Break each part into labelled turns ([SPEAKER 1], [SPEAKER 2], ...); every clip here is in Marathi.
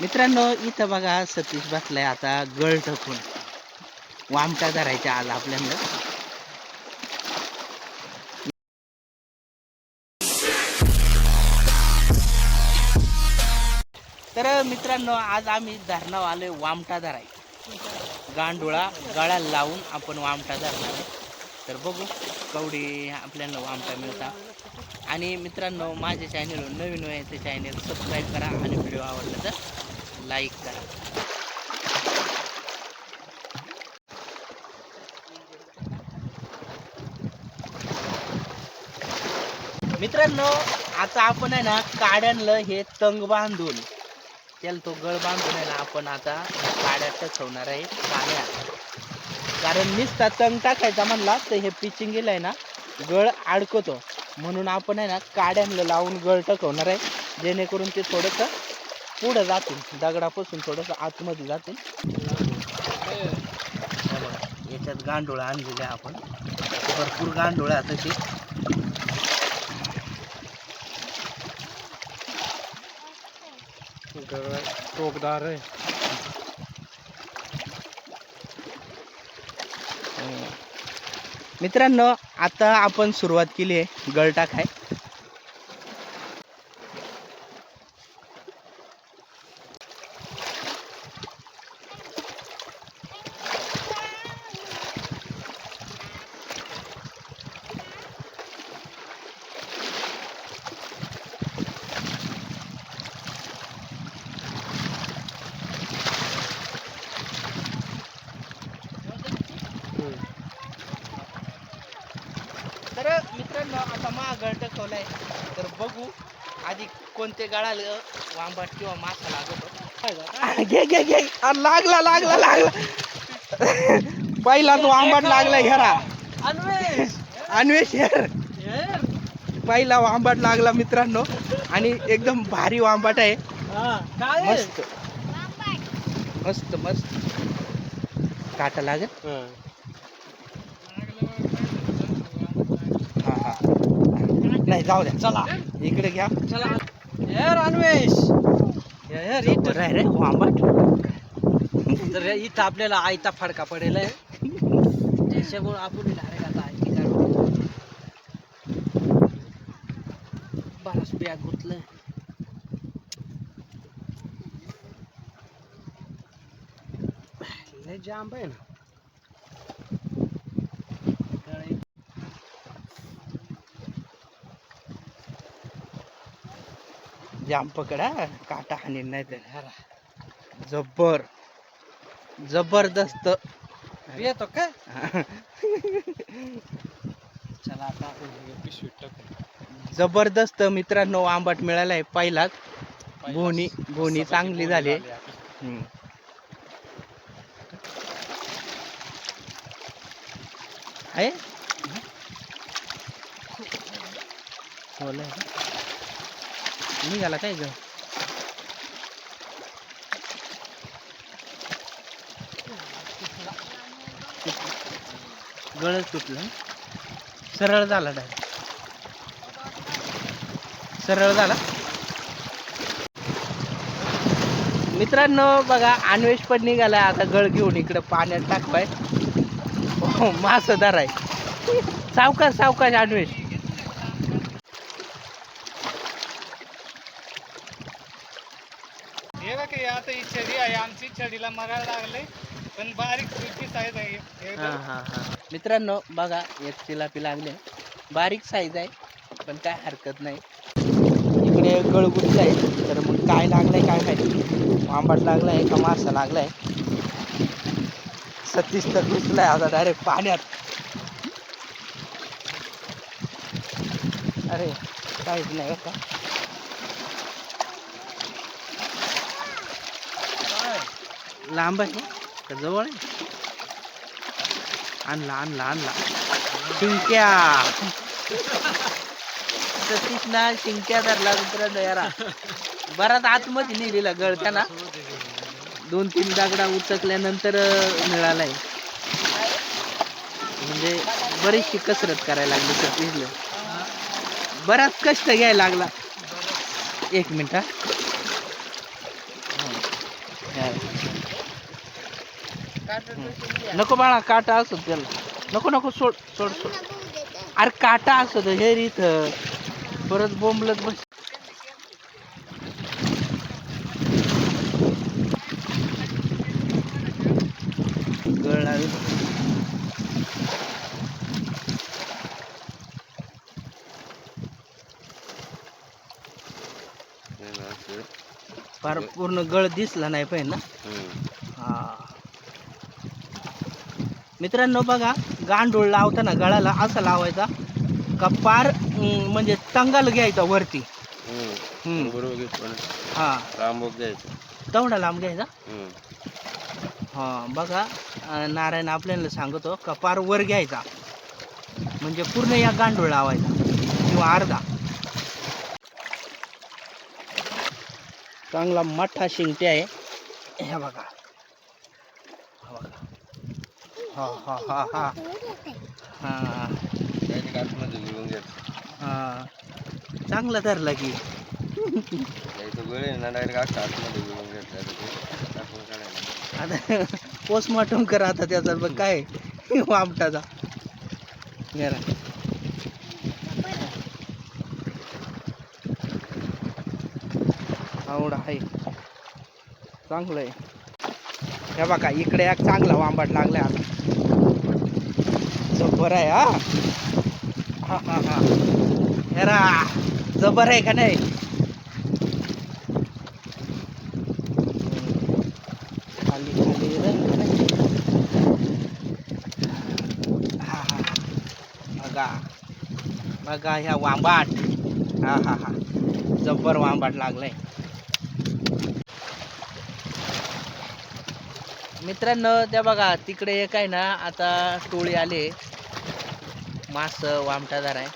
[SPEAKER 1] मित्रांनो इथं बघा सतीश बसलाय आता गळ टाकून वामटा धरायच्या आज आपल्याला. तर मित्रांनो आज आम्ही धरणावर आलोय वामटा धराय. गांडुळा गळ्याला लावून आपण वामटा धरणार आहे. तर बघू कवडी आपल्याला वामटा मिळतात आणि मित्रांनो माझ्या चॅनल नवीन वयाचे चॅनल सबस्क्राईब करा आणि व्हिडिओ आवडला तर लाईक करा. मित्रांनो आता आपण आहे ना काड्यांना हे तंग बांधून त्याला तो गळ बांधून आहे ना आपण आता काड्या टचवणार आहे पाण्यात कारण नुसता तंग टाकायचा म्हणला तर हे पिचिंग आहे ना गळ अडकतो. म्हणून आपण आहे ना काड्यांना लावून गळ टकवणार आहे जेणेकरून ते थोडंसं पुढं जातील. दगडापासून थोडंसं आतमध्ये जातील. याच्यात गांडोळा आणलेले आहे आपण. भरपूर गांडोळा आता ते
[SPEAKER 2] टोकदार आहे.
[SPEAKER 1] मित्रांनो आता आपण सुरुवात केली आहे गळ टाकाय तर मित्रांनो आता मा गळ टाकवलाय तर बघू आधी कोणते गळाला वांबाट किंवा मासा लागतो. घे घे घे. लागला लागला लागला. पहिला तो आंबाट लागलाय घरा.
[SPEAKER 2] अन्वेष.
[SPEAKER 1] अन्वेष पहिला वांबाट लागला मित्रांनो. आणि एकदम भारी वांबाट आहे.
[SPEAKER 2] काय?
[SPEAKER 1] मस्त. मस्त मस्त. काटा लागत हा हा नाही जाऊ द्या
[SPEAKER 2] चला.
[SPEAKER 1] इकडे घ्या.
[SPEAKER 2] चला.
[SPEAKER 1] बरं आहे रे
[SPEAKER 2] तर इथं आपल्याला आयता फडका पडेल आहे त्याच्यामुळे आपण डायरेक्ट आता आयती काढू बराच बॅग गुतलं. जांब आहे ना गळे
[SPEAKER 1] जाम पकडा काटा हानी नाही तर जबर जबरदस्त.
[SPEAKER 2] येतो का? चला आता आपण पिशवी टाकू
[SPEAKER 1] जबरदस्त मित्रांनो आंबाट मिळाला आहे पहिलाच. बोनी बोनी चांगली झाली. आहे? निघाला काय ग? गळच तुटलं सरळ झाला डायरेक्ट सरळ झाला. मित्रांनो बघा अन्वेष पण निघाला. आता गळ घेऊन इकडं पाण्यात टाकवाय हो आहे सावकाश सावकाश अन्वेष
[SPEAKER 2] हे बघ हे आता ही छडी आहे आमची छडीला मरायला लागले पण बारीक पीस आहे. हा हा
[SPEAKER 1] हा मित्रांनो बघा एक चिलापी लागले. बारीक साईज आहे पण काय हरकत नाही. इकडे गळगुट आहे तर मग काय लागलंय काय माहिती. आंबाट लागलाय का मासा लागलाय. सतीश तर घुसलाय आता डायरेक्ट पाण्यात. अरे काहीच नाही का. लांब आहे. का जवळ आहे? आणला आणला आणला. शिंक्या. तशीच ना शिंक्या धरला मित्रांनो यारा बराच आतमध्ये नेलेला गळत्या ना दोन तीन दागडा उचकल्यानंतर मिळालाय. म्हणजे बरीचशी कसरत करायला लागली सतीशला. बराच कष्ट घ्यायला लागला. एक मिनिट नको बाळा काटा असत त्याला. नको नको सोड सोड सोड. अरे काटा असत हे रे इथं. परत बोंबलत बस. फार पूर्ण गळ दिसला नाही पाहिजे ना? हा. मित्रांनो बघा गांडूळ लावताना गळाला असा लावायचा का पार म्हणजे टंगाल घ्यायचा वरती. हा.
[SPEAKER 3] रामभोग द्यायचं
[SPEAKER 1] तेवढा लांब घ्यायचा. हा बघा नारायण आपल्याला सांगतो का पार वर घ्यायचा. म्हणजे पूर्ण या गांडूळ लावायचा. किंवा अर्धा. चांगला मोठा शिंगटे आहे. हे बघा हा बघा हा हा हा हा हा. हा. चांगला धरला की.
[SPEAKER 3] आता
[SPEAKER 1] पोस्टमॉर्टम करा आता त्याचा बघ काय वामटाचा. जरा आवड आहे. चांगलं आहे. हे बघा इकडे एक चांगला वांबाट लागलाय आता. जबर आहे हा. हा हा हा. हेरा जबर आहे का नाही? खाली खाली हा हा हा. बघा बघा ह्या वांबाट. हा हा हा. जब्बर वांबाट लागलाय. मित्रांनो त्या बघा तिकडे एक आहे ना आता टोळी आले. मास वामटादार आहे.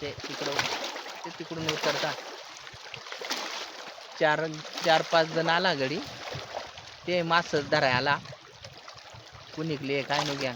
[SPEAKER 1] ते तिकडं ते तिकडून उतरतात चार चार पाच जण आला घडी ते मास धराय आला कुणिकले काय नो घ्या.